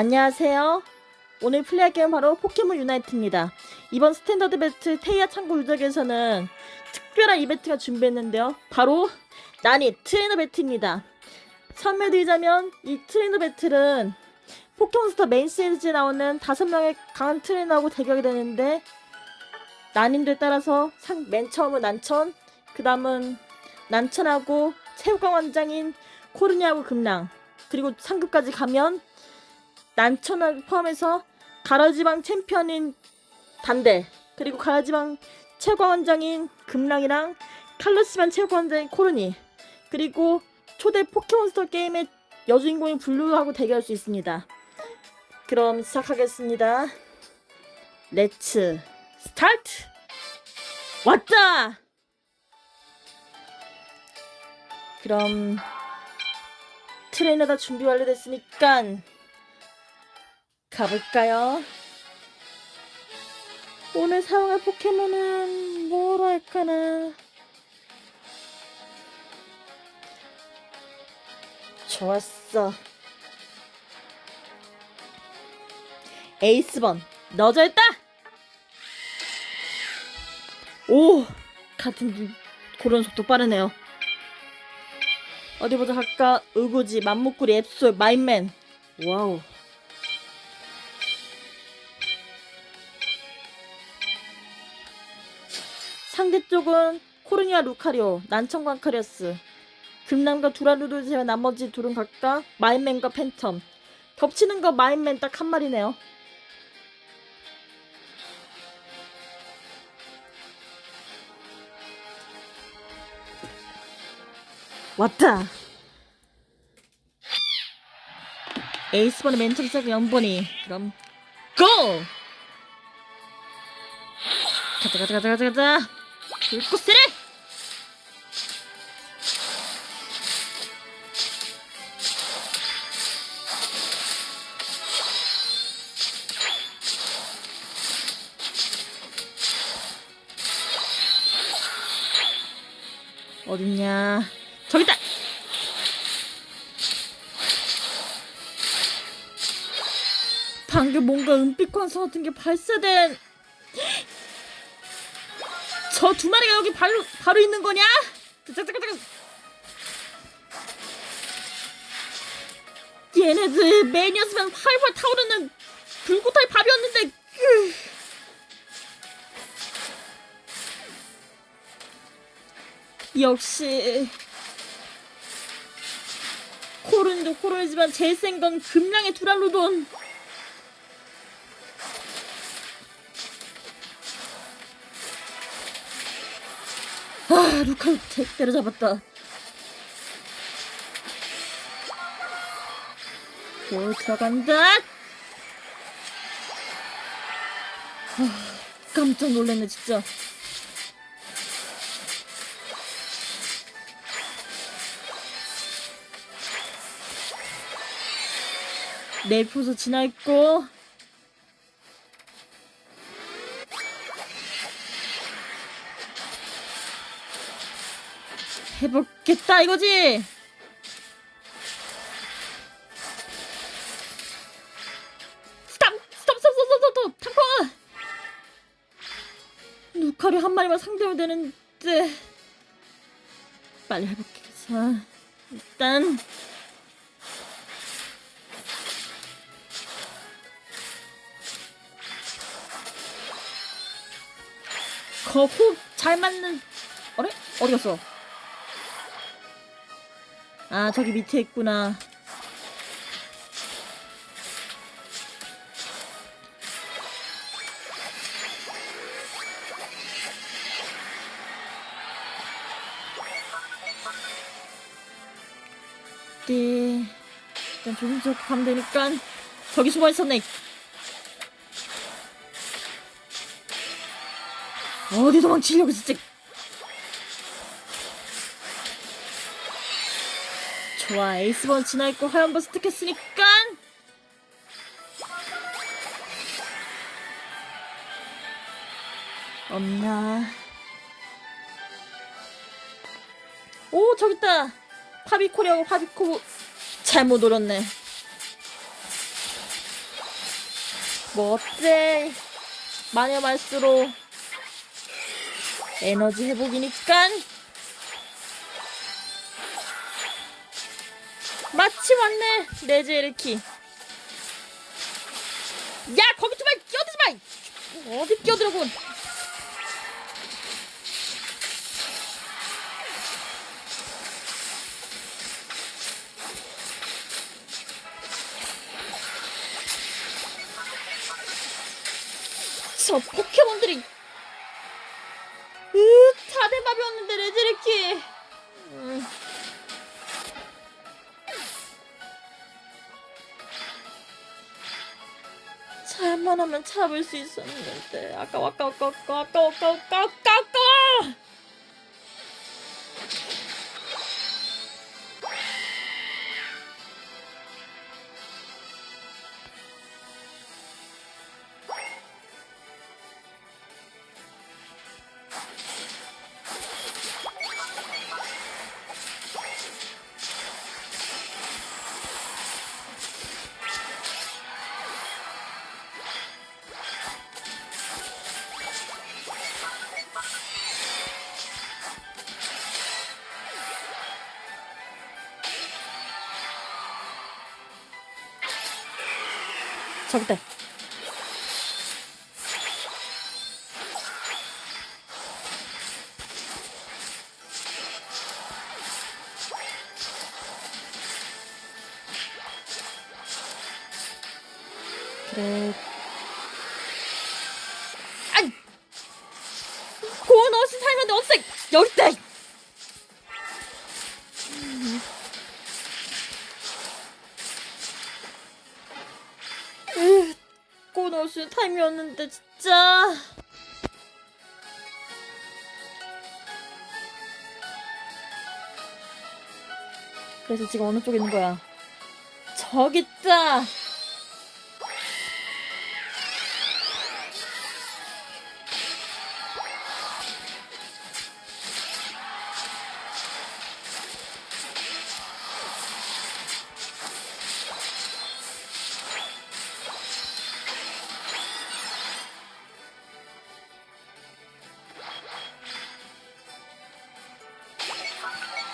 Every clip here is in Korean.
안녕하세요. 오늘 플레이할 게임은 바로 포켓몬 유나이트입니다. 이번 스탠더드 배틀 테이아 창고 유적에서는 특별한 이벤트가 준비했는데요. 바로 난이 트레이너 배틀입니다. 설명드리자면 이 트레이너 배틀은 포켓몬스터 메인 시리즈에 나오는 다섯 명의 강한 트레이너하고 대결이 되는데 난임도에 따라서 상- 맨 처음은 난천, 그 다음은 난천하고 체육관 원장인 코르니하고 금랑 그리고 상급까지 가면 난천을 포함해서 가라지방 챔피언인 단대 그리고 가라지방 최고원장인 금랑이랑 칼로스반 최고원장인 코르니 그리고 초대 포켓몬스터 게임의 여주인공인 블루하고 대결할 수 있습니다. 그럼 시작하겠습니다. 렛츠 스타트! 왔다! 그럼 트레이너가 준비 완료됐으니까 가볼까요? 오늘 사용할 포켓몬은 뭐로 할까나? 좋았어. 에이스번, 너저했다! 오! 같은 고런 속도 빠르네요. 어디 보자 할까? 의구지, 맘목구리, 앱솔, 마인맨. 와우. 상대 쪽은 코르니아 루카리오, 난청과 카리어스, 금남과 두라루를 제외 나머지 둘은 각각 마인맨과 팬텀. 겹치는 거 마인맨 딱 한 마리네요. 왔다. 에이스번의 맨 처음 시작 연번이 그럼 고! 가자 가자 가자 가자 가자 불꽃세례! 어딨냐 저기다! 방금 뭔가 은빛 광선 같은 게 발사된 저 두 마리가 여기 바로 바로 있는 거냐? 얘네들 매니아스면 활활 타오르는 불꽃할 밥이었는데. 으. 역시 코른도 제일 센건 금량의 두랄로돈. 아, 루카 택대로 잡았다. 볼 들어간다. 아, 깜짝 놀랐네 진짜. 넬포소 지나 있고 해보겠다 이거지. 스탑 스톱 스톱 스톱 스톱 탐퍼. 누카리 한 마리만 상대면 되는데 빨리 해볼게. 자 일단 거호흡 잘 맞는 어래 어디 갔어? 아 저기 밑에 있구나. 네 일단 조심스럽게 가면 되니까 저기 숨어 있었네. 어디 도망치려고 진짜 좋아 에이스번 지나있고 하얀번 스틱했으니까 없나? 오 저기 있다! 파비코리하고 파비코 잘못 올렸네. 뭐 어때? 마녀 말수로 에너지 회복이니까 마침 왔네. 레제르키. 야 거기 좀 끼어들지 마. 어디 끼어들고 저 포켓몬들이 으 다들 밥이었는데 레제르키. 음. 잘만 하면 잡을 수 있었는데. 아까워 아까워 아까워 아까워 아까워 아까워 아까워 아까 저기다. 그래. 아이! 고원 어시 살면 어색 여기 꽃 옷을 타임이었는데 진짜. 그래서 지금 어느 쪽에 있는 거야? 저기 있다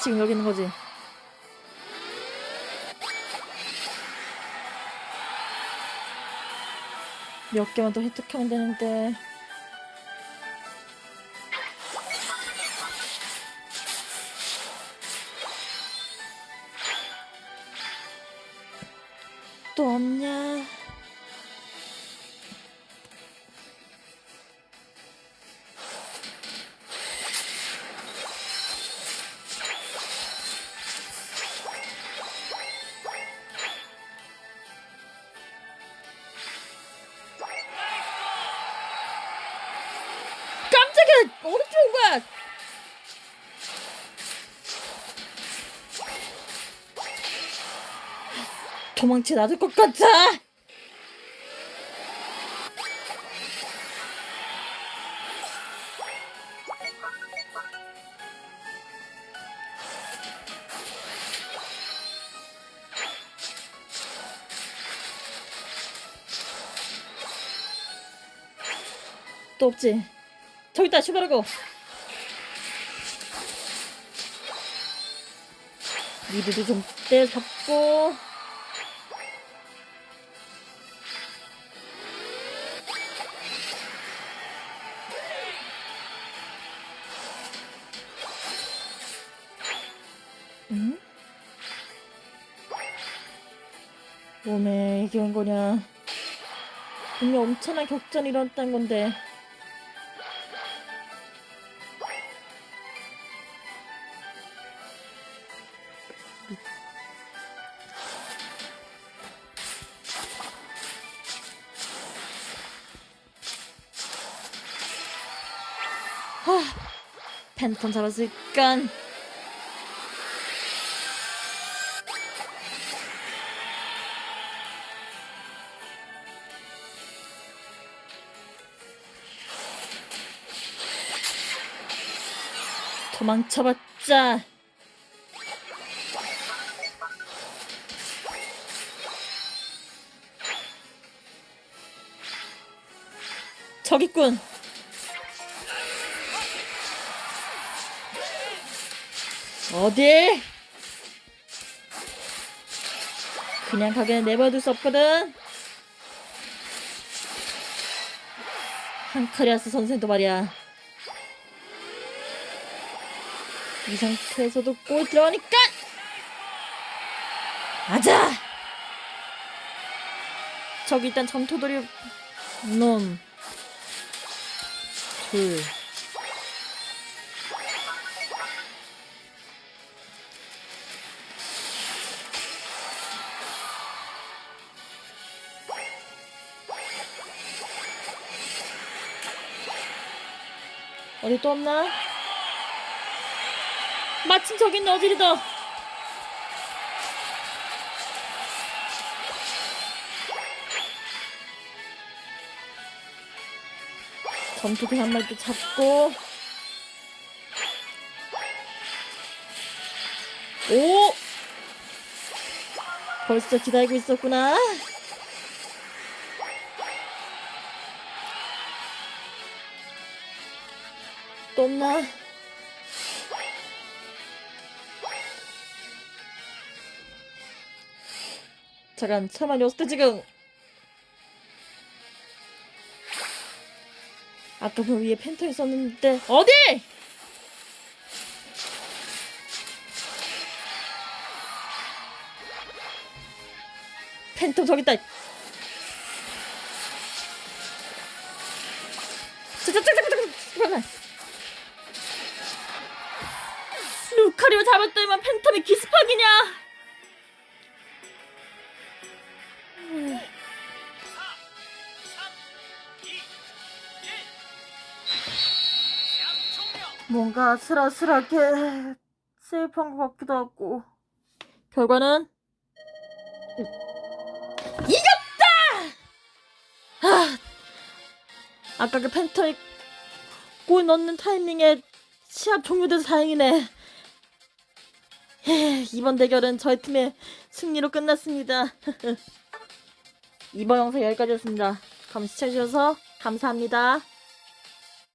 지금 여기 있는 거지? 몇 개만 더 획득하면 되는데. 또 없냐 오른쪽 봐. 도망치 놔둘 것 같아. 또 없지. 저기 있다 슈가르고 미드도 좀 떼잡고. 응? 몸에 이게 온 거냐. 분명 엄청난 격전이 일어났다는 건데 팬텀 잡았을까? 도망쳐봤자 저기 있 어디? 그냥 가게는 내버려둘 수 없거든. 한카리아스 선생도 말이야. 이 상태에서도 골 들어가니까! 아자! 저기 일단 점토돌이 놈. 둘. 어디 또 없나? 마침 저기 있는 어디리다. 점토기 한 마리 또 잡고. 오! 벌써 기다리고 있었구나. 또 없나? 잠깐, 잠깐만요. 어때 지금? 아까 그 위에 펜터 있었는데 어디? 펜터 저기 있다. 잠깐만. 루카리오 잡 았더니만 팬텀이 기습하기냐? 뭔가 아슬아슬하게 세입한 것 같기도 하고 결과는 이겼다! 아, 아까 그 팬텀이 골 넣는 타이밍에 시합 종료돼서 다행이네 에, 이번 대결은 저희 팀의 승리로 끝났습니다. 이번 영상 여기까지였습니다. 그럼 시청해주셔서 감사합니다